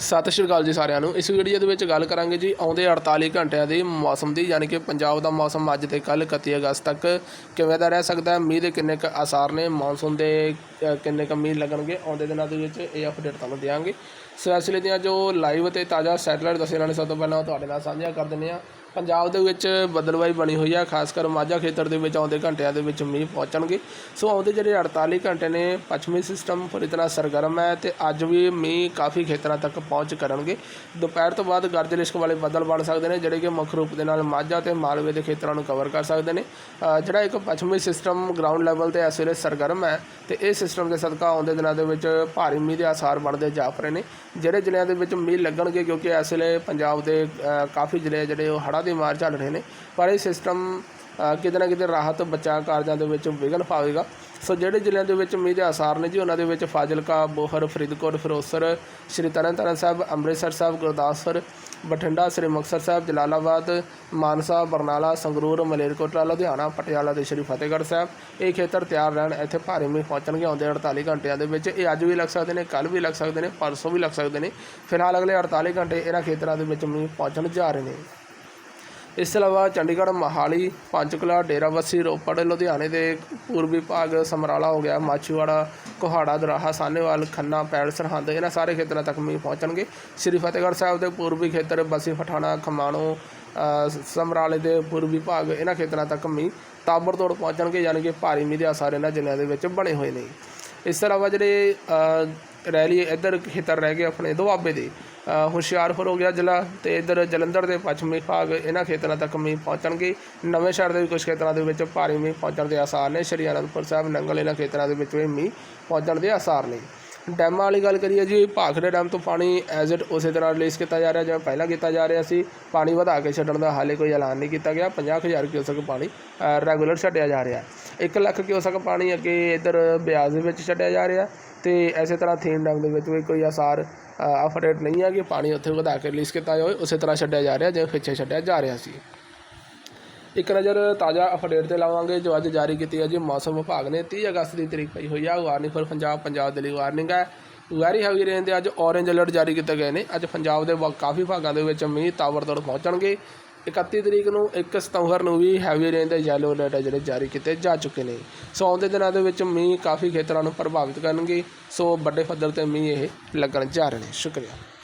ਸਤਿ ਸ਼੍ਰੀ ਅਕਾਲ ਜੀ ਸਾਰਿਆਂ ਨੂੰ। ਇਸ ਵੀਡੀਓ ਦੇ ਵਿੱਚ ਗੱਲ ਕਰਾਂਗੇ ਜੀ ਆਉਂਦੇ 48 ਘੰਟਿਆਂ ਦੀ ਮੌਸਮ ਦੀ, ਯਾਨੀ ਕਿ ਪੰਜਾਬ ਦਾ ਮੌਸਮ ਅੱਜ ਤੇ ਕੱਲ 31 ਅਗਸਤ ਤੱਕ ਕਿਵੇਂ ਦਾ ਰਹਿ ਸਕਦਾ ਹੈ, ਮੀਂਹ ਦੇ ਕਿੰਨੇ ਕੁ ਆਸਾਰ ਨੇ, ਮੌਨਸੂਨ ਦੇ ਕਿੰਨੇ ਕੁ ਮੀਂਹ ਲੱਗਣਗੇ, ਆਉਂਦੇ ਦਿਨਾਂ ਦੇ ਵਿੱਚ ਇਹ ਅਪਡੇਟ ਤੁਹਾਨੂੰ ਦਿਆਂਗੇ। ਸੋ ਇਸ ਲਈ ਦੀਆਂ ਜੋ ਲਾਈਵ ਤੇ ਤਾਜ਼ਾ ਸੈਟੇਲਾਈਟ ਦੱਸੇ ਨਾਲ ਸਭ ਤੋਂ ਪਹਿਲਾਂ ਉਹ ਤੁਹਾਡੇ ਨਾਲ ਸਾਂਝਾ ਕਰ ਦਿੰਦੇ ਆ ਪੰਜਾਬ ਦੇ ਵਿੱਚ ਬੱਦਲਵਾਈ ਬਣੀ ਹੋਈ ਆ, ਖਾਸ ਕਰ ਮਾਝਾ ਖੇਤਰ ਦੇ ਵਿੱਚ ਆਉਂਦੇ ਘੰਟਿਆਂ ਦੇ ਵਿੱਚ ਮੀਂਹ ਪਹੁੰਚਣਗੇ। ਸੋ ਆਉਂਦੇ ਜਿਹੜੇ 48 ਘੰਟੇ ਨੇ, ਪੱਛਮੀ ਸਿਸਟਮ ਪੂਰੀ ਤਰ੍ਹਾਂ ਸਰਗਰਮ ਹੈ ਤੇ ਅੱਜ ਵੀ ਮੀਂਹ ਕਾਫੀ ਖੇਤਰਾਂ ਤੱਕ ਪਹੁੰਚ ਕਰਨਗੇ। ਦੁਪਹਿਰ ਤੋਂ ਬਾਅਦ ਗਰਜ ਲਿਸ਼ਕ ਵਾਲੇ ਬੱਦਲ ਬਣ ਸਕਦੇ ਨੇ, ਜਿਹੜੇ ਕਿ ਮੁੱਖ ਰੂਪ ਦੇ ਨਾਲ ਮਾਝਾ ਤੇ ਮਾਲਵੇ ਦੇ ਖੇਤਰਾਂ ਨੂੰ ਕਵਰ ਕਰ ਸਕਦੇ ਨੇ। ਜਿਹੜਾ ਇੱਕ ਪੱਛਮੀ ਸਿਸਟਮ ਗਰਾਊਂਡ ਲੈਵਲ ਤੇ ਇਸ ਵੇਲੇ ਸਰਗਰਮ ਹੈ ਤੇ ਇਹ ਸਿਸਟਮ ਦੇ ਸਦਕਾ ਆਉਂਦੇ ਦਿਨਾਂ ਦੇ ਵਿੱਚ ਭਾਰੀ ਮੀਂਹ ਦੇ ਆਸਾਰ ਬਣਦੇ ਜਾ ਰਹੇ ਨੇ। ਜਿਹੜੇ ਜ਼ਿਲ੍ਹਿਆਂ ਦੇ ਵਿੱਚ ਮੀਂਹ ਲੱਗਣਗੇ ਕਿਉਂਕਿ ਇਸ ਵੇਲੇ ਪੰਜਾਬ ਦੇ ਕਾਫੀ ਜ਼ਿਲ੍ਹੇ ਜਿਹੜੇ ਉਹ ਹੜ੍ਹਾਂ ਦੀ ਮਾਰ ਝੱਲ ਰਹੇ ਨੇ, ਪਰ ਇਹ ਸਿਸਟਮ ਕਿਤੇ ਨਾ ਕਿਤੇ ਰਾਹਤ ਬਚਾਅ ਕਾਰਜਾਂ ਦੇ ਵਿੱਚ ਵਿਘਨ ਪਾਵੇਗਾ। ਸੋ ਜਿਹੜੇ ਜ਼ਿਲ੍ਹਿਆਂ ਦੇ ਵਿੱਚ ਮੀਂਹ ਦੇ ਆਸਾਰ ਨੇ ਜੀ, ਉਹਨਾਂ ਦੇ ਵਿੱਚ ਫਾਜ਼ਿਲਕਾ, ਬੋਹਰ, ਫਰੀਦਕੋਟ ਫਿਰੋਜ਼ਪੁਰ ਸ਼੍ਰੀ ਤਰਨਤਾਰਨ ਸਾਹਿਬ, ਅੰਮ੍ਰਿਤਸਰ ਸਾਹਿਬ, ਗੁਰਦਾਸਪੁਰ, ਬਠਿੰਡਾ, ਸ੍ਰੀ ਮੁਕਤਸਰ ਸਾਹਿਬ, ਜਲਾਲਾਬਾਦ, ਮਾਨਸਾ, ਬਰਨਾਲਾ, ਸੰਗਰੂਰ, ਮਲੇਰਕੋਟਲਾ, ਲੁਧਿਆਣਾ, ਪਟਿਆਲਾ ਤੇ ਸ਼੍ਰੀ ਫਤਿਹਗੜ੍ਹ ਸਾਹਿਬ। ਇਹ ਖੇਤਰ ਤਿਆਰ ਰਹਿਣ, ਇੱਥੇ ਭਾਰੀ ਮੀਂਹ ਪਹੁੰਚਣਗੇ, ਆਉਂਦੇ 48 ਘੰਟਿਆਂ ਦੇ ਵਿੱਚ। ਇਹ ਅੱਜ ਵੀ ਲੱਗ ਸਕਦੇ ਨੇ ਕੱਲ ਵੀ ਲੱਗ ਸਕਦੇ ਨੇ, ਪਰਸੋਂ ਵੀ ਲੱਗ ਸਕਦੇ ਨੇ। ਫਿਲਹਾਲ ਅਗਲੇ 48 ਘੰਟੇ ਇਹਨਾਂ ਖੇਤਰਾਂ ਦੇ ਵਿੱਚ ਮੀਂਹ ਪਹੁੰਚਣ ਜਾ ਰਹੇ ਨੇ। ਇਸ ਤੋਂ ਇਲਾਵਾ ਚੰਡੀਗੜ੍ਹ, ਮਹਾਲੀ, ਪੰਚਕੁਲਾ ਡੇਰਾਬੱਸੀ ਰੋਪੜ, ਲੁਧਿਆਣੇ ਦੇ ਪੂਰਬੀ ਭਾਗ ਸਮਰਾਲਾ ਹੋ ਗਿਆ, ਮਾਛੀਵਾੜਾ, ਕੋਹਾੜਾ, ਦਰਾਹਾ ਸਾਨੇਵਾਲ ਖੰਨਾ, ਪੈਲ, ਸਰਹੰਦ, ਇਹਨਾਂ ਸਾਰੇ ਖੇਤਰਾਂ ਤੱਕ ਮੀਂਹ ਪਹੁੰਚਣਗੇ। ਸ੍ਰੀ ਫਤਿਹਗੜ੍ਹ ਸਾਹਿਬ ਦੇ ਪੂਰਬੀ ਖੇਤਰ, ਬਸੀ, ਪਠਾਣਾ, ਖਮਾਣੋ ਸਮਰਾਲੇ ਦੇ ਪੂਰਬੀ ਭਾਗ, ਇਹਨਾਂ ਖੇਤਰਾਂ ਤੱਕ ਮੀਂਹ ਤਾਬੜਤੋੜ ਪਹੁੰਚਣਗੇ, ਯਾਨੀ ਕਿ ਭਾਰੀ ਮੀਂਹ ਦੇ ਆਸਾਰ ਇਹਨਾਂ ਜ਼ਿਲ੍ਹਿਆਂ ਦੇ ਵਿੱਚ ਬਣੇ ਹੋਏ ਨੇ। ਇਸ ਤੋਂ ਇਲਾਵਾ ਜਿਹੜੇ ਰੈਲੀ ਇੱਧਰ ਖੇਤਰ ਰਹਿ ਗਏ ਆਪਣੇ ਦੁਆਬੇ ਦੇ ਹੁਸ਼ਿਆਰਪੁਰ ਹੋ ਗਿਆ ਜ਼ਿਲ੍ਹਾ ਤੇ ਇੱਧਰ ਜਲੰਧਰ ਦੇ ਪੱਛਮੀ ਭਾਗ ਇਹਨਾਂ ਖੇਤਰਾਂ ਤੱਕ ਮੀਂਹ ਪਹੁੰਚਣਗੇ। ਨਵੇਂ ਸ਼ਹਿਰ ਦੇ ਵੀ ਕੁਝ ਖੇਤਰਾਂ ਦੇ ਵਿੱਚ ਭਾਰੀ ਮੀਂਹ ਪਹੁੰਚਣ ਦੇ ਆਸਾਰ ਨੇ। ਸ਼੍ਰੀ ਅਨੰਦਪੁਰ ਸਾਹਿਬ, ਨੰਗਲ ਇਹਨਾਂ ਖੇਤਰਾਂ ਦੇ ਵਿੱਚ ਵੀ ਮੀਂਹ ਪਹੁੰਚਣ ਦੇ ਆਸਾਰ ਨੇ। ਡੈਮਾਂ ਵਾਲੀ ਗੱਲ ਕਰੀਏ ਜੀ, ਭਾਖੜੇ ਡੈਮ ਤੋਂ ਪਾਣੀ ਐਜ਼ ਇਟ ਉਸੇ ਤਰ੍ਹਾਂ ਰਿਲੀਜ਼ ਕੀਤਾ ਜਾ ਰਿਹਾ, ਜਿਵੇਂ ਪਹਿਲਾਂ ਕੀਤਾ ਜਾ ਰਿਹਾ ਸੀ, ਪਾਣੀ ਵਧਾ ਕੇ ਛੱਡਣ ਦਾ ਹਾਲੇ ਕੋਈ ਐਲਾਨ ਨਹੀਂ ਕੀਤਾ ਗਿਆ 50000 ਕਿਊਸਕ ਪਾਣੀ ਰੈਗੂਲਰ ਛੱਡਿਆ ਜਾ ਰਿਹਾ। 1 ਲੱਖ ਕਿਊਸਕ ਪਾਣੀ ਅੱਗੇ ਇੱਧਰ ਬਿਆਸ ਦੇ ਵਿੱਚ ਛੱਡਿਆ ਜਾ ਰਿਹਾ ਤੇ ਐਸੇ ਤਰ੍ਹਾਂ ਥੀਮ ਡੈਮ ਦੇ ਵਿੱਚ ਵੀ ਕੋਈ ਆਸਾਰ ਅਪਡੇਟ ਨਹੀਂ ਹੈ ਕਿ ਪਾਣੀ ਉੱਥੇ ਵਧਾ ਕੇ ਰਿਲੀਜ਼ ਕੀਤਾ ਜਾਵੇ, ਉਸੇ ਤਰ੍ਹਾਂ ਛੱਡਿਆ ਜਾ ਰਿਹਾ, ਜਿਵੇਂ ਪਿੱਛੇ ਛੱਡਿਆ ਜਾ ਰਿਹਾ ਸੀ। ਇੱਕ ਨਜ਼ਰ ਤਾਜ਼ਾ ਅਪਡੇਟ ਤੇ ਲਾਵਾਂਗੇ ਜੋ ਅੱਜ ਜਾਰੀ ਕੀਤੀ ਹੈ ਜੀ ਮੌਸਮ ਵਿਭਾਗ ਨੇ। 30 ਅਗਸਤ ਦੀ ਤਰੀਕ ਪਈ ਹੋਈ ਆ। ਵਾਰਨਿੰਗ ਫॉर ਪੰਜਾਬ ਪੰਜਾਬ ਦੇ ਲਈ ਵਾਰਨਿੰਗ ਹੈ। ਵੈਰੀ ਹੈਵੀ ਰੇਨ ਦੇ ਅੱਜ ਔਰੇਂਜ ਅਲਰਟ ਜਾਰੀ ਕੀਤੇ ਗਏ ਨੇ। ਅੱਜ ਪੰਜਾਬ ਦੇ ਵਾ- ਕਾਫੀ ਭਾਗਾਂ ਦੇ ਵਿੱਚ ਮੀਂਹ ਤਾਵੜਤੋੜ ਪਹੁੰਚਣਗੇ। 31 ਤਰੀਕ ਨੂੰ 1 ਸਤੰਬਰ ਨੂੰ ਵੀ ਹੈਵੀ ਰੇਨ ਦੇ ਯੈਲੋ ਅਲਰਟ ਹੈ ਜਿਹੜੇ ਜਾਰੀ ਕੀਤੇ ਜਾ ਚੁੱਕੇ ਨੇ। ਸੋ ਆਉਂਦੇ ਦਿਨਾਂ ਦੇ ਵਿੱਚ ਮੀਂਹ ਕਾਫੀ ਖੇਤਰਾਂ ਨੂੰ ਪ੍ਰਭਾਵਿਤ ਕਰਨਗੇ। ਸੋ ਵੱਡੇ ਪੱਧਰ ਤੇ ਮੀਂਹ ਇਹ ਲੱਗਣ ਜਾ ਰਹੇ ਨੇ। ਸ਼ੁਕਰੀਆ।